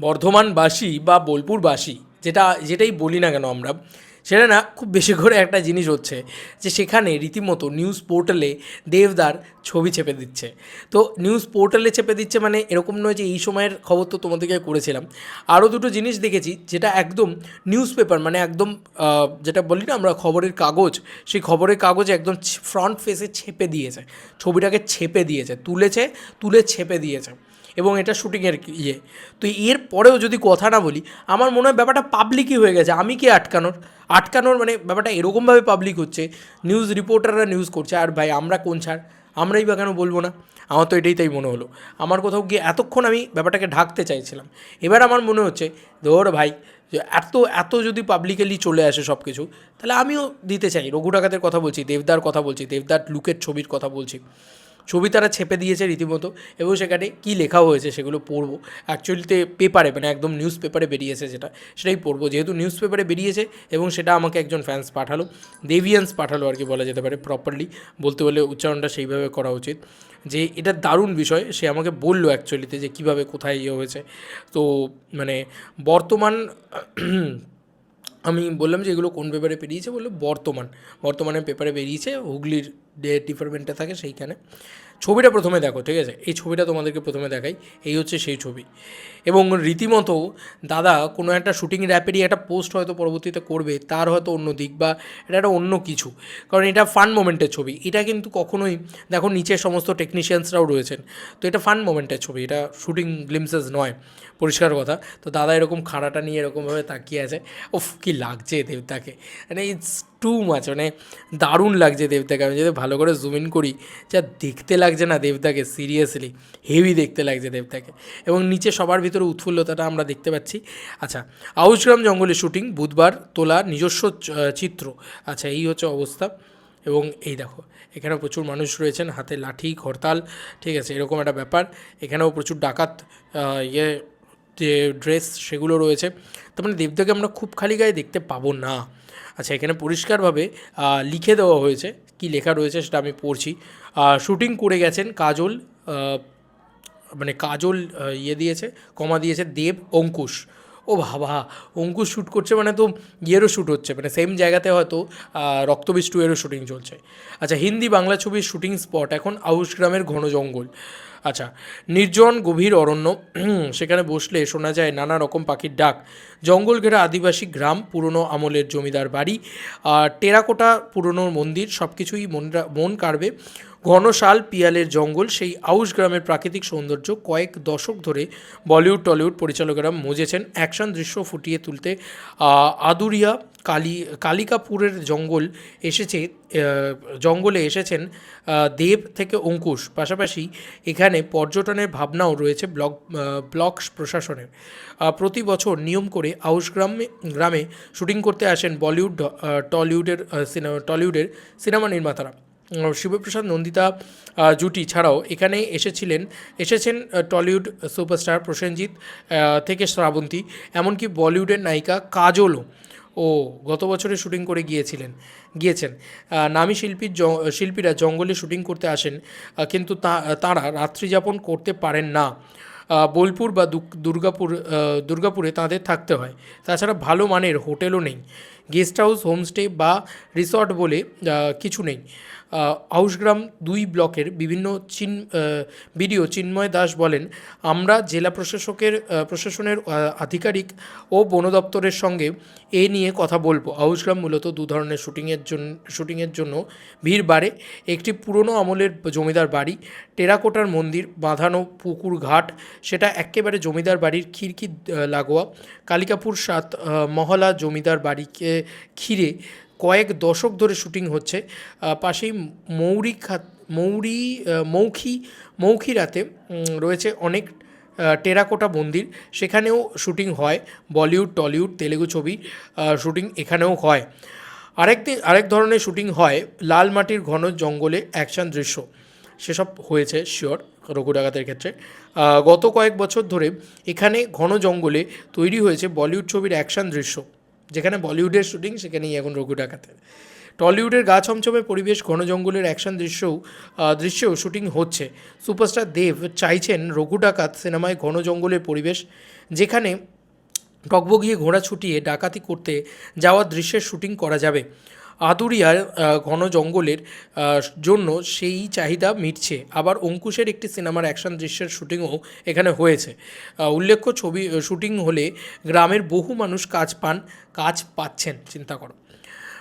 বর্ধমানবাসী বা বোলপুরবাসী, যেটা, যেটাই বলি না কেন আমরা, সেটা না, খুব বেশি করে একটা জিনিস হচ্ছে যে সেখানে রীতিমতো নিউজ পোর্টালে দেবদার ছবি চেপে দিচ্ছে। তো নিউজ পোর্টালে চেপে দিচ্ছে মানে এরকম নয় যে এই সময়ের খবর তো তোমাদেরকে করেছিলাম। আরও দুটো জিনিস দেখেছি যেটা একদম নিউজ পেপার মানে একদম যেটা বলি না আমরা খবরের কাগজ, সেই খবরের কাগজে একদম ফ্রন্ট ফেসে ছেপে দিয়েছে। ছবিটাকে ছেপে দিয়েছে, তুলেছে, তুলে ছেপে দিয়েছে। এবং এটা শুটিংয়ের ইয়ে। তো এর পরেও যদি কথা না বলি, আমার মনে হয় ব্যাপারটা পাবলিকই হয়ে গেছে। আমি কি আটকানোর? আটকানোর মানে ব্যাপারটা এরকমভাবে পাবলিক হচ্ছে নিউজ রিপোর্টাররা নিউজ করছে, আর ভাই আমরা কোন ছাড়? আমরাই বা কেন বলব না? আমার তো এটাই তাই মনে হলো। আমার কোথাও গিয়ে এতক্ষণ আমি ব্যাপারটাকে ঢাকতে চাইছিলাম। এবার আমার মনে হচ্ছে, ধর ভাই, যে এত এত যদি পাবলিকালি চলে আসে সব কিছু তাহলে আমিও দিতে চাই। রঘু ডাকাতের কথা বলছি, দেবদার কথা বলছি, দেবদার লুকের ছবির কথা বলছি। ছবি তারা ছেপে দিয়েছে রীতিমতো এবং সেখানে কী লেখা হয়েছে সেগুলো পড়ব। অ্যাকচুয়ালিতে পেপারে মানে একদম নিউজ পেপারে বেরিয়েছে যেটা, সেটাই পড়ব। যেহেতু নিউজ পেপারে বেরিয়েছে এবং সেটা আমাকে একজন ফ্যান্স পাঠালো দেভিয়ান্স পাঠালো আর কি বলা যেতে পারে প্রপারলি বলতে বলে উচ্চারণটা সেইভাবে করা উচিত। যে এটা দারুণ বিষয়, সে আমাকে বলল অ্যাকচুয়ালিতে যে কীভাবে কোথায় ইয়ে হয়েছে। তো মানে বর্তমান আমি বললাম যে এগুলো কোন পেপারে বেরিয়েছে? বলল বর্তমান। বর্তমানে পেপারে বেরিয়েছে, হুগলির যে ডিপার্টমেন্টে থাকে সেইখানে। ছবিটা প্রথমে দেখো, ঠিক আছে? এই ছবিটা তোমাদেরকে প্রথমে দেখাই। এই হচ্ছে সেই ছবি। এবং রীতিমতো দাদা কোনো একটা শুটিং র্যাপেরই একটা পোস্ট হয়তো পরবর্তীতে করবে, তার হয়তো অন্য দিক বা এটা একটা অন্য কিছু। কারণ এটা ফান মোমেন্টের ছবি। এটা কিন্তু কখনোই, দেখো নিচে সমস্ত টেকনিশিয়ানসরাও রয়েছেন। তো এটা ফান মোমেন্টের ছবি, এটা শুটিং গ্লিমসেস নয়। পরিষ্কার কথা। তো দাদা এরকম খাড়াটা নিয়ে এরকমভাবে তাকিয়ে আছে। উফ, কী লাগছে দেবতাকে। মানে ইটস টু মাচ মানে দারুণ লাগছে দেবতাকে। আমি যদি ভালো করে জুম ইন করি, যা দেখতে লাগছে না দেবতাকে সিরিয়াসলি হেভি দেখতে লাগছে দেবতাকে। এবং নিচে সবার ভিতরে উৎফুল্লতাটা আমরা দেখতে পাচ্ছি। আচ্ছা আউসগ্রাম জঙ্গলে শুটিং বুধবার তোলা নিজস্ব চিত্র। আচ্ছা এই হচ্ছে অবস্থা। এবং এই দেখো, এখানে প্রচুর মানুষ রয়েছেন, হাতে লাঠি, হরতাল, ঠিক আছে, এরকম একটা ব্যাপার। এখানেও প্রচুর ডাকাত ইয়ে যে ড্রেস সেগুলো রয়েছে, তার মানে দেবদাকে আমরা খুব খালি গায়ে দেখতে পাবো না। আচ্ছা এখানে পরিষ্কারভাবে লিখে দেওয়া হয়েছে, কি লেখা রয়েছে সেটা আমি পড়ছি। শুটিং করে গেছেন কাজল মানে কাজল ইয়ে দিয়েছে, কমা দিয়েছে দেব অঙ্কুশ। ও বাবা, অঙ্কুশ শ্যুট করছে মানে তো ইয়েরও শ্যুট হচ্ছে মানে সেম জায়গাতে হয়তো রক্তবীজ টু এরও শ্যুটিং চলছে। আচ্ছা হিন্দি বাংলা ছবির শ্যুটিং স্পট এখন আউশ গ্রামের ঘন জঙ্গল। আচ্ছা নির্জন গভীর অরণ্য সেখানে বসলে শোনা যায় নানা রকম পাখির ডাক। জঙ্গল ঘেরা আদিবাসী গ্রাম, পুরনো আমলের জমিদার বাড়ি, আর টেরাকোটা পুরনো মন্দির সব কিছুই মনরা, মন কাড়বে ঘনশাল পিয়ালের জঙ্গল, সেই আউশ গ্রামের প্রাকৃতিক সৌন্দর্য কয়েক দশক ধরে বলিউড, টলিউড পরিচালকেরা মজেছেন। অ্যাকশন দৃশ্য ফুটিয়ে তুলতে আদুরিয়া, কালী, কালিকাপুরের জঙ্গল এসেছে জঙ্গলে এসেছেন দেব থেকে অঙ্কুশ। পাশাপাশি এখানে পর্যটনের ভাবনাও রয়েছে ব্লক ব্লক প্রশাসনের। প্রতি বছর নিয়ম করে আউশ গ্রামে গ্রামে শুটিং করতে আসেন বলিউড টলিউডের সিনেমা টলিউডের সিনেমা নির্মাতারা। শিবপ্রসাদ নন্দিতা জুটি ছাড়াও এখানে এসেছিলেন, এসেছেন টলিউড সুপারস্টার প্রসেনজিৎ থেকে শ্রাবন্তী, এমনকি বলিউডের নায়িকা কাজলও ও গত বছরে শুটিং করে গিয়েছিলেন, গিয়েছেন। নামী শিল্পীর শিল্পীরা জঙ্গলে শুটিং করতে আসেন কিন্তু তা- তারা রাত্রিযাপন করতে পারেন না। বোলপুর বা দুর্গাপুর দুর্গাপুরে তাদের থাকতে হয়। তাছাড়া ভালো মানের হোটেলও নেই। গেস্ট হাউস হোমস্টে বা রিসর্ট বলে কিছু নেই। আহ, আউশগ্রাম দুই ব্লকের বিভিন্ন চিন বিডিও চিন্ময় দাস বলেন আমরা জেলা প্রশাসকের প্রশাসনের আধিকারিক ও বন দপ্তরের সঙ্গে এ নিয়ে কথা বলব। আউশগ্রাম মূলত দু ধরনের শুটিংয়ের জন্য শুটিংয়ের জন্য ভিড় বাড়ে। একটি পুরনো আমলের জমিদার বাড়ি টেরাকোটার মন্দির বাঁধানো পুকুর ঘাট সেটা একেবারে জমিদার বাড়ির খিড়কি লাগোয়া। কালিকাপুর সাত মহলা জমিদার বাড়িকে ঘিরে কয়েক দশক ধরে শুটিং হচ্ছে। পাশেই মৌরি খাত মৌরি মৌখি মৌখি রাতে রয়েছে অনেক টেরাকোটা মন্দির। সেখানেও শুটিং হয় বলিউড, টলিউড, তেলেগু ছবি শুটিং এখানেও হয়। আরেক আরেক ধরনের শুটিং হয় লাল মাটির ঘন জঙ্গলে অ্যাকশন দৃশ্য। সেসব হয়েছে, শিওর রঘু ডাকাতের ক্ষেত্রে গত কয়েক বছর ধরে এখানে ঘন জঙ্গলে তৈরি হয়েছে বলিউড ছবির অ্যাকশন দৃশ্য। যেখানে বলিউডের শুটিং সেখানেই এখন রঘু ডাকাতের। টলিউডের গা ছমছমে পরিবেশ, ঘন জঙ্গলের অ্যাকশন দৃশ্যও দৃশ্যেও শুটিং হচ্ছে। সুপারস্টার দেব চাইছেন রঘু ডাকাত সিনেমায় ঘন জঙ্গলের পরিবেশ, যেখানে টকবগিয়ে ঘোড়া ছুটিয়ে ডাকাতি করতে যাওয়ার দৃশ্যের শুটিং করা যাবে। আদুরিয়ার ঘন জঙ্গলের জন্য সেই চাহিদা মিটছে। আবার অঙ্কুশের একটি সিনেমার অ্যাকশন দৃশ্যের শুটিংও এখানে হয়েছে। উল্লেখ্য ছবি শুটিং হলে গ্রামের বহু মানুষ কাজ পান, কাজ পাচ্ছেন, চিন্তা করো।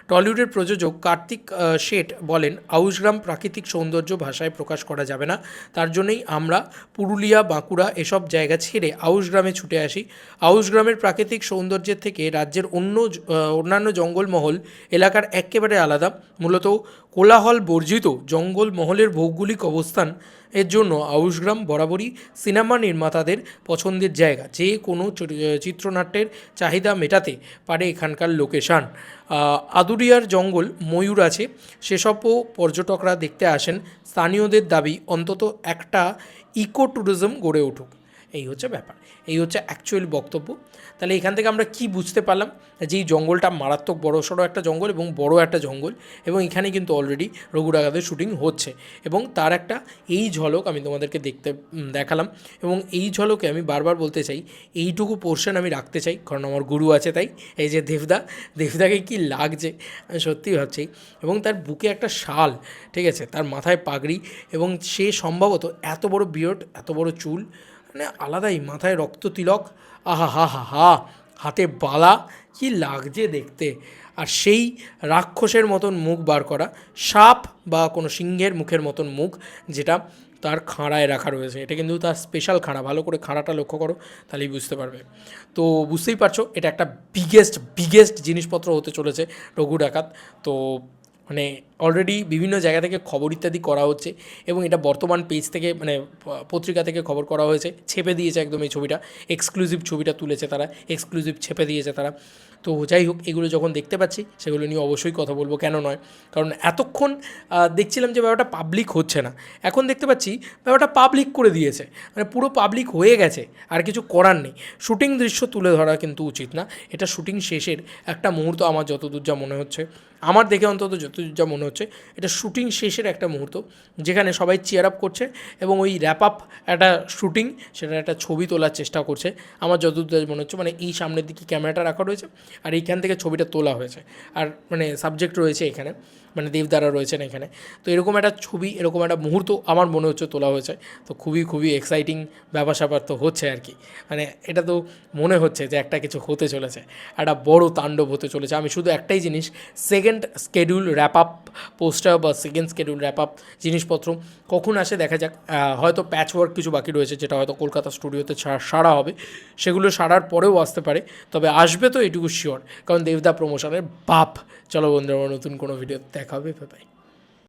টলিউডের প্রযোজক কার্তিক শেঠ বলেন, আউশগ্রাম প্রাকৃতিক সৌন্দর্য ভাষায় প্রকাশ করা যাবে না। তার জন্যই আমরা পুরুলিয়া, বাঁকুড়া এসব জায়গা ছেড়ে আউশগ্রামে ছুটে আসি। আউশগ্রামের প্রাকৃতিক সৌন্দর্যের থেকে রাজ্যের অন্য অন্যান্য জঙ্গলমহল এলাকার একেবারে আলাদা। মূলত কোলাহল বর্জিত জঙ্গলমহলের ভৌগোলিক অবস্থান এর জন্য আউশগ্রাম বরাবরই সিনেমা নির্মাতাদের পছন্দের জায়গা। যে কোনো চিত্রনাট্যের চাহিদা মেটাতে পারে এখানকার লোকেশান। আদুরিয়ার জঙ্গল ময়ূর আছে। সেসবও পর্যটকরা দেখতে আসেন। স্থানীয়দের দাবি, অন্তত একটা ইকো ট্যুরিজম গড়ে উঠুক। এই হচ্ছে ব্যাপার। এই হচ্ছে অ্যাকচুয়াল বক্তব্য। তাহলে এখান থেকে আমরা কি বুঝতে পারলাম? যে এই জঙ্গলটা মারাত্মক বড় সড়ো একটা জঙ্গল এবং বড় একটা জঙ্গল এবং এখানে কিন্তু অলরেডি রঘুরাগাদের শুটিং হচ্ছে এবং তার একটা এই ঝলক আমি তোমাদেরকে দেখতে দেখালাম এবং এই ঝলকে আমি বারবার বলতে চাই, এইটুকু পোর্শন আমি রাখতে চাই, কারণ আমার গুরু আছে তাই, এই যে দেবদা, দেবদাকে কি লাগছে আমি সত্যি ভাবছি এবং তার বুকে একটা শাল, ঠিক আছে, তার মাথায় পাগড়ি এবং সে সম্ভবত এত বড় বিয়ট, এত বড় চুল মানে আলাদাই, মাথায় রক্ত তিলক। আহা, হা হা হা, হাতে বালা, কি লাগছে দেখতে। আর সেই রাক্ষসের মতন মুখ বার করা, সাপ বা কোনো সিংহের মুখের মতন মুখ, যেটা তার খাঁড়ায় রাখা রয়েছে। এটা কিন্তু তার স্পেশাল খাঁড়া, ভালো করে খাঁড়াটা লক্ষ্য করো, তাহলেই বুঝতে পারবে। তো বুঝতেই পারছ, এটা একটা বিগেস্ট বিগেস্ট জিনিসপত্র হতে চলেছে রঘু ডাকাত। তো মানে অলরেডি বিভিন্ন জায়গা থেকে খবর ইত্যাদি করা হচ্ছে এবং এটা বর্তমান পেজ থেকে মানে পত্রিকা থেকে খবর করা হয়েছে, ছেপে দিয়েছে একদম এই ছবিটা এক্সক্লুসিভ ছবিটা তুলেছে তারা এক্সক্লুসিভ ছেপে দিয়েছে তারা। তো যাই হোক, এগুলো যখন দেখতে পাচ্ছি, সেগুলো নিয়ে অবশ্যই কথা বলব, কেন নয়? কারণ এতক্ষণ দেখছিলাম যে ব্যাপারটা পাবলিক হচ্ছে না। এখন দেখতে পাচ্ছি, ব্যাপারটা পাবলিক করে দিয়েছে। মানে পুরো পাবলিক হয়ে গেছে, আর কিছু করার নেই। শুটিং দৃশ্য তুলে ধরা কিন্তু উচিত না। এটা শুটিং শেষের একটা মুহূর্ত আমার যতদূর যা মনে হচ্ছে। আমার দেখে অন্তত যতদূর যা মনে হচ্ছে, এটা শুটিং শেষের একটা মুহূর্ত, যেখানে সবাই চেয়ার আপ করছে এবং ওই র্যাপ আপ একটা শুটিং, সেটা একটা ছবি তোলার চেষ্টা করছে। আমার যতদূর মনে হচ্ছে মানে এই সামনের দিকে ক্যামেরাটা রাখা রয়েছে, আর এইখান থেকে ছবিটা তোলা হয়েছে। আর মানে সাবজেক্ট রয়েছে এখানে। মানে দেবদারা রয়েছেন এখানে। তো এরকম একটা ছবি, এরকম একটা মুহূর্ত আমার মনে হচ্ছে তোলা হয়েছে। তো খুবই খুবই এক্সাইটিং ব্যাপার স্যাপার তো হচ্ছে আর কি। মানে এটা তো মনে হচ্ছে যে একটা কিছু হতে চলেছে, একটা বড় তাণ্ডব হতে চলেছে। আমি শুধু একটাই জিনিস second schedule wrap up poster বা সেকেন্ড স্কেডিউল র্যাপ আপ জিনিসপত্র কখন আসে দেখা যাক। হয়তো প্যাচ ওয়ার্ক কিছু বাকি রয়েছে যেটা হয়তো কলকাতা স্টুডিওতে সারা হবে। সেগুলো সারার পরেও আসতে পারে, তবে আসবে তো এটুকু শিওর কারণ দেবদা প্রমোশনের বাপ। চলো বন্ধুরা নতুন কোনো ভিডিও দেখা হবে বাই